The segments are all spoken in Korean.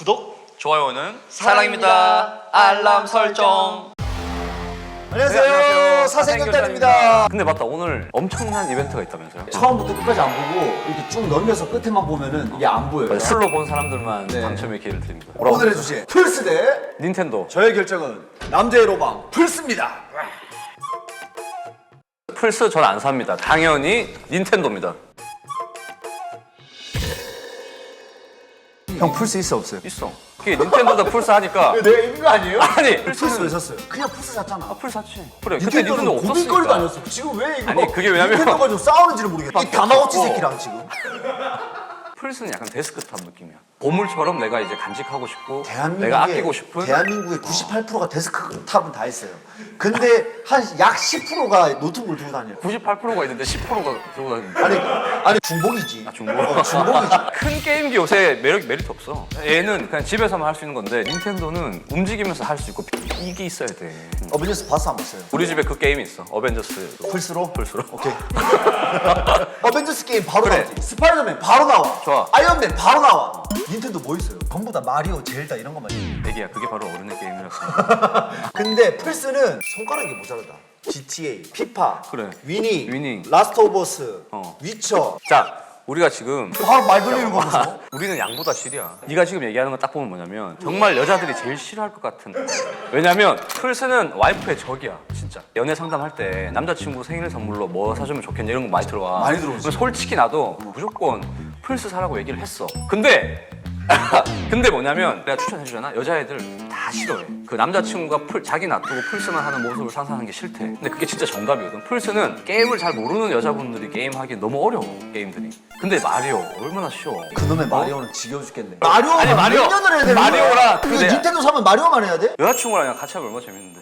구독 좋아요는 사랑입니다. 사랑입니다. 알람 설정. 안녕하세요. 네, 사생결단입니다. 근데 맞다 오늘 엄청난 이벤트가 있다면서요? 처음부터 끝까지 안 보고 이렇게 쭉 넘겨서 끝에만 보면은 이게 안 보여요. 풀로 본 사람들만 네. 당첨의 기회를 드립니다. 오늘의 주제 플스 대 닌텐도 저의 결정은 남자의 로망 플스입니다. 플스 전 안 삽니다. 당연히 닌텐도입니다. 형 플스 있어 없어요? 있어. 그게 닌텐도다 플스 하니까 내가 이긴 거 아니에요? 아니 플스 왜 샀어요? 그냥 플스 샀잖아. 아, 플스 샀지. 그래 그때 닌텐도 닌텐도는 고민거리도 없었으니까. 아니었어. 지금 왜 이거? 아니, 그게 왜냐면- 닌텐도 가지고 싸우는지를 모르겠어. 이 다마고치 어. 새끼랑 지금. 플스는 약간 데스크탑 느낌이야. 보물처럼 내가 이제 간직하고 싶고 내가 아끼고 싶은 대한민국의 98%가 데스크탑은 다 있어요. 근데 한 약 10%가 노트북을 들고 다녀요. 98%가 있는데 10%가 들고 다니는 아니 아니 중복이지. 아, 중복. 어, 중복이지. 큰 게임기 요새 매력 메리트 없어. 얘는 그냥 집에서만 할 수 있는 건데 닌텐도는 움직이면서 할 수 있고 이게 있어야 돼. 어벤져스 봤어 안 봤어요? 우리 집에 그 게임이 있어. 어벤져스. 플스로? 플스로. 오케이. 어벤져스 게임 바로 그래. 나오지. 스파이더맨 바로 나와. 좋아. 아이언맨 바로 나와. 닌텐도 뭐 있어요? 전부 다 마리오, 젤다 이런 것만 있어요. 애기야 그게 바로 어른의 게임이라서. 근데 플스는 손가락이 모자르다. GTA, 피파, 그래. 위닝, 위닝. 라스트 오브 어스, 어. 위쳐. 자 우리가 지금 바로 말 돌리는 거면서. 우리는 양보다 실이야. 네가 지금 얘기하는 거 딱 보면 뭐냐면 정말 여자들이 제일 싫어할 것 같은. 왜냐면 플스는 와이프의 적이야, 진짜. 연애 상담할 때 남자친구 생일 선물로 뭐 사주면 좋겠냐 이런 거 많이 들어와. 많이 들어오지. 솔직히 나도 무조건 플스 사라고 얘기를 했어. 근데 근데 뭐냐면 내가 추천해주잖아 여자애들 다 싫어해 그 남자친구가 풀, 자기 놔두고 플스만 하는 모습을 상상하는 게 싫대 근데 그게 진짜 정답이거든 플스는 게임을 잘 모르는 여자분들이 게임하기 너무 어려워 게임들이 근데 마리오 얼마나 쉬워 그놈의 마리오는 지겨워 죽겠네. 마리오 아니, 마리오. 몇 년을 해야 되는 마리오라 거야? 그 내가- 닌텐도 사면 마리오만 해야 돼? 여자친구랑 같이 하면 얼마나 재밌는데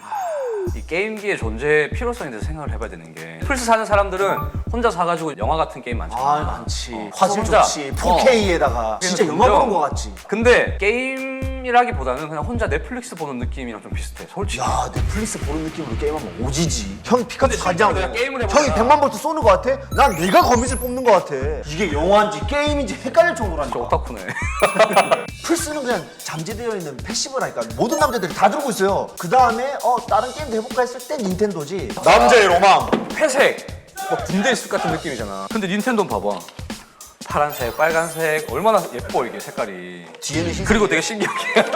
이 게임기의 존재 필요성에 대해서 생각을 해봐야 되는 게 플스 사는 사람들은 혼자 사가지고 영화 같은 게임 많잖아 아 많지. 화질 혼자. 좋지. 4K에다가 진짜 그래서 영화 보는 거 같지. 근데 게임 이라기보다는 그냥 혼자 넷플릭스 보는 느낌이랑 좀 비슷해 솔직히. 야 넷플릭스 보는 느낌으로 게임하면 오지지. 형 피카츄 내가 게임을 형이 100만 볼트 쏘는 거 같아? 난 내가 거미줄 뽑는 거 같아. 이게 영화인지 게임인지 헷갈릴 저 정도라니까. 오타쿠네. 플스는 그냥 잠재되어 있는 패시브라니까 모든 남자들이 다 들고 있어요. 그 다음에 어 다른 게임도 해볼까 했을 때 닌텐도지. 남자의 로망. 회색. 막 군대 있을 것 같은 느낌이잖아. 근데 닌텐도는 봐봐 파란색 빨간색 얼마나 예뻐 이게 색깔이 뒤에는 흰색 그리고 되게 신기하게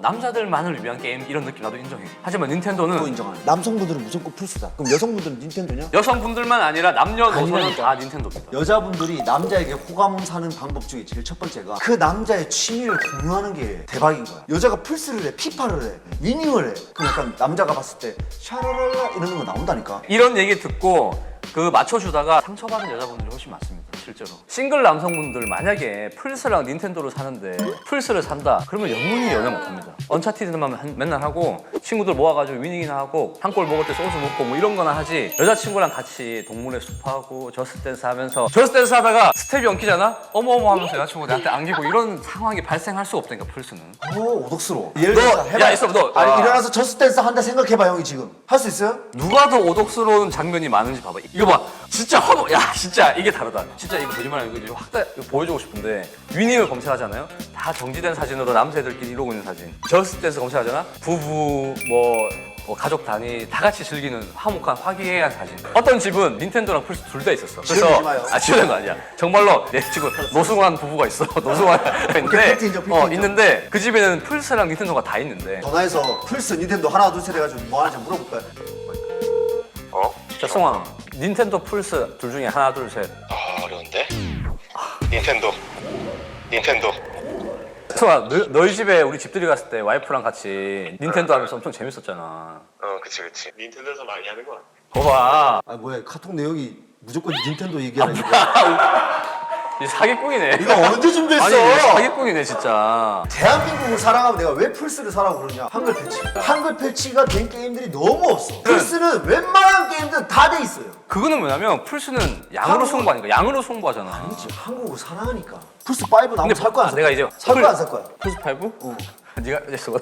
남자들만을 위한 게임 이런 느낌 나도 인정해 하지만 또 닌텐도는 인정하네 남성분들은 무조건 플스다 그럼 여성분들은 닌텐도냐? 여성분들만 아니라 남녀노소는 아니라니까. 다 닌텐도입니다 여자분들이 남자에게 호감 사는 방법 중에 제일 첫 번째가 그 남자의 취미를 공유하는 게 대박인 거야. 여자가 플스를 해, 피파를 해, 위닝을 해. 그럼 약간 남자가 봤을 때 샤라랄라 이러는 거 나온다니까. 이런 얘기 듣고 그 맞춰주다가 상처받은 여자분들이 훨씬 많습니다 실제로 싱글 남성분들 만약에 플스랑 닌텐도를 사는데 플스를 산다 그러면 영원히 연애 못합니다 언차티드만 한- 맨날 하고 친구들 모아가지고 위닝이나 하고 한 골 먹을 때 소주 먹고 뭐 이런 거나 하지 여자친구랑 같이 동물의 숲하고 저스트댄스 하면서 저스트댄스 하다가 스텝이 엉키잖아 어머 어머 하면서 여자친구가 나한테 안기고 이런 상황이 발생할 수가 없다니까 플스는 오 오독스러워. 예를 너, 들어서 해봐. 야, 있어, 너. 아니 아. 일어나서 저스트댄스 한다 생각해봐 형이 지금. 할 수 있어요? 누가 더 오독스러운 장면이 많은지 봐봐. 이거 봐. 진짜 허무. 야, 진짜 이게 다르다. 진짜 이거 거짓말 아니고 이거 확 다, 이거 보여주고 싶은데 위닝을 검색하잖아요. 다 정지된 사진으로 남자애들끼리 이러고 있는 사진. 저스트댄스 검색하잖아. 부부 뭐. 뭐 가족 단위 다 같이 즐기는 화목한 화기애애한 사진. 어떤 집은 닌텐도랑 플스 둘 다 있었어. 마요. 아 지어낸 거 아니야. 정말로 내 지금 노승환 부부가 있어. 노승환 있는데 어. 있는데 그 집에는 플스랑 닌텐도가 다 있는데. 전화해서 플스, 닌텐도 하나 둘 셋 해가지고 뭐 하는지 물어볼까요? 자 승환, 닌텐도 플스 둘 중에 하나 둘 셋. 닌텐도 닌텐도 너, 너희 집에 우리 집들이 갔을 때 와이프랑 같이 닌텐도 하면서 엄청 재밌었잖아. 어 그치 그치 닌텐도에서 많이 하는 거 같아 거봐. 아 뭐야 카톡 내용이 무조건 닌텐도 얘기하는 거야. 이 사기꾼이네. 이거 언제 준비했어? 아니, 이거 사기꾼이네, 진짜. 대한민국을 사랑하면 내가 왜 플스를 사라고 그러냐? 한글 패치. 한글 패치가 된 게임들이 너무 없어. 플스는 웬만한 게임들은 다 돼 있어요. 그거는 뭐냐면, 플스는 양으로 한국- 승부하니까, 양으로 승부하잖아. 아니지 한국을 사랑하니까. 플스 5 나오면 살 거야 안 살 내가 거야? 이제 살 플- 거야 안 살 거야? 플스 5? 어. 네가 했어.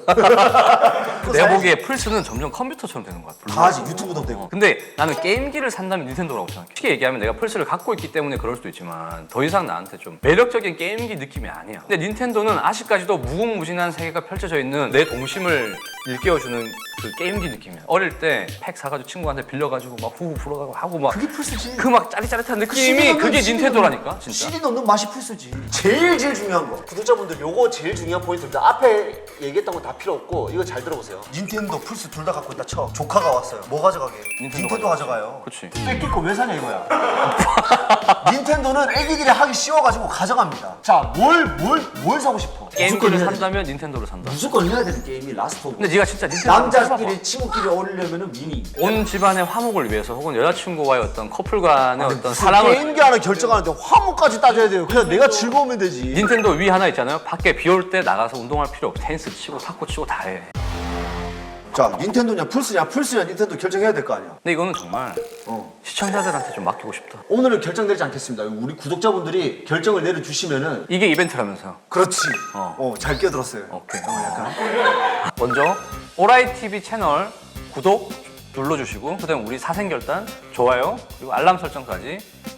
내가 보기에 플스는 점점 컴퓨터처럼 되는 것 같아. 다 하지 유튜브도 되고 근데 나는 게임기를 산다면 닌텐도라고 생각해. 쉽게 얘기하면 내가 플스를 갖고 있기 때문에 그럴 수도 있지만 더 이상 나한테 좀 매력적인 게임기 느낌이 아니야. 근데 닌텐도는 아직까지도 무궁무진한 세계가 펼쳐져 있는 내 동심을 일깨워주는 그 게임기 느낌이야. 어릴 때 팩 사가지고 친구한테 빌려가지고 막 후후 불어가고 하고 막 그게 플스지 그 막 짜릿짜릿한 CD 느낌이 넣는 그게 닌텐도라니까 진짜. CD 넣는 맛이 플스지 제일 제일 중요한 거 구독자분들 요거 제일 중요한 포인트입니다. 앞에 얘기했던 건 다 필요 없고 이거 잘 들어보세요. 닌텐도 플스 둘 다 갖고 있다 쳐 조카가 왔어요 뭐 가져가게? 닌텐도, 가져가요 그렇지. 뺏길 거 왜 사냐 이거야 닌텐도는 애기들이 하기 쉬워가지고 가져갑니다 자 뭘 뭘 뭘 사고 싶어 게임기를 해야 돼. 산다면 닌텐도를 산다. 무조건 해야 되는 게임이 라스트 오브 근데 네가 진짜 닌텐도 남자끼리 친구끼리 어울리려면 미니 온 집안의 화목을 위해서 혹은 여자친구와의 어떤 커플 간의 어떤 사랑을 게임기 하나 결정하는데 화목까지 따져야 돼요 그냥 내가 즐거우면 되지 닌텐도 위 하나 있잖아요. 밖에 비 올 때 나가서 운동할 필요 없고 테니스 치고 탁구 치고 다 해. 자 닌텐도냐 플스냐 플스냐 닌텐도 결정해야 될 거 아니야 근데 이거는 정말 어. 시청자들한테 좀 맡기고 싶다. 오늘은 결정되지 않겠습니다 우리 구독자분들이 결정을 내려주시면은 이게 이벤트라면서요. 그렇지 어. 어, 잘 끼어들었어요 오케이. 약간 먼저 오라이 TV 채널 구독 눌러주시고 그다음 우리 사생결단 좋아요 그리고 알람 설정까지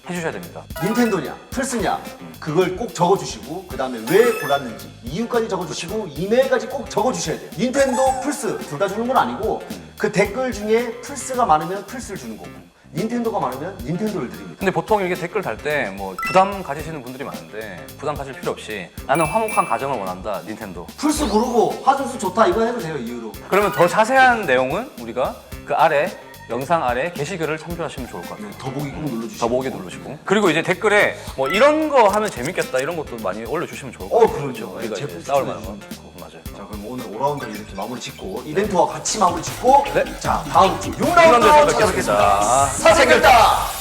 해주셔야 됩니다. 닌텐도냐 플스냐 그걸 꼭 적어주시고 그 다음에 왜 골랐는지 이유까지 적어주시고 이메일까지 꼭 적어주셔야 돼요. 닌텐도 플스 둘 다 주는 건 아니고 그 댓글 중에 플스가 많으면 플스를 주는 거고 닌텐도가 많으면 닌텐도를 드립니다. 근데 보통 이렇게 댓글 달 때 뭐 부담 가지시는 분들이 많은데 부담 가질 필요 없이 나는 화목한 가정을 원한다 닌텐도. 플스 고르고 화장수 좋다 이거 해도 돼요 이유로. 그러면 더 자세한 내용은 우리가 그 아래 영상 아래 게시글을 참조하시면 좋을 것 같아요. 더보기 꼭 눌러주시고 더보기 누르시고 그리고 이제 댓글에 뭐 이런 거 하면 재밌겠다 이런 것도 많이 올려주시면 좋을 것 어, 같아요. 그렇죠. 우리가 이제 제품 싸울 만한 거 어, 맞아요. 자 그럼 오늘 5라운드를 이렇게 마무리 짓고 이벤트와 같이 마무리 짓고 네. 자 다음 주 6라운드에서 6라운드 뵙겠습니다. 사생결단